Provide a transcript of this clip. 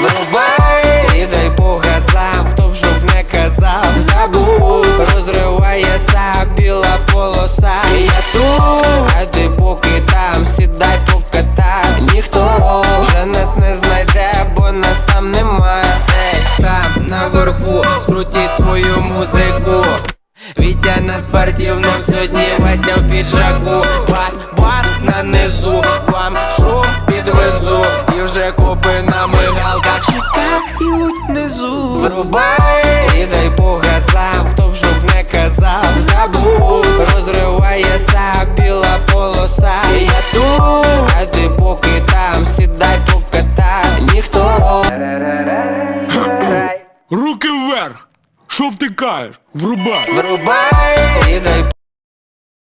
Вилбай, і дай Бога сам, хто б жоб не казав, забув, розривається біла полоса. Я тут, а поки там, сідай по кота, ніхто вже нас не знайде, бо нас там нема. Там наверху, скрутіть свою музику. Вітя на спортивному сьогодні Вася в піджаку, бас, бас на низу, вам шум підвезу і вже купи на. Чекають внизу Врубай і дай по газам Хто б щоб не казав Забув Розривається біла полоса Я тут, а ти поки там Сідай покатай Ніхто Руки вверх! Що втикаєш? Врубай! Врубай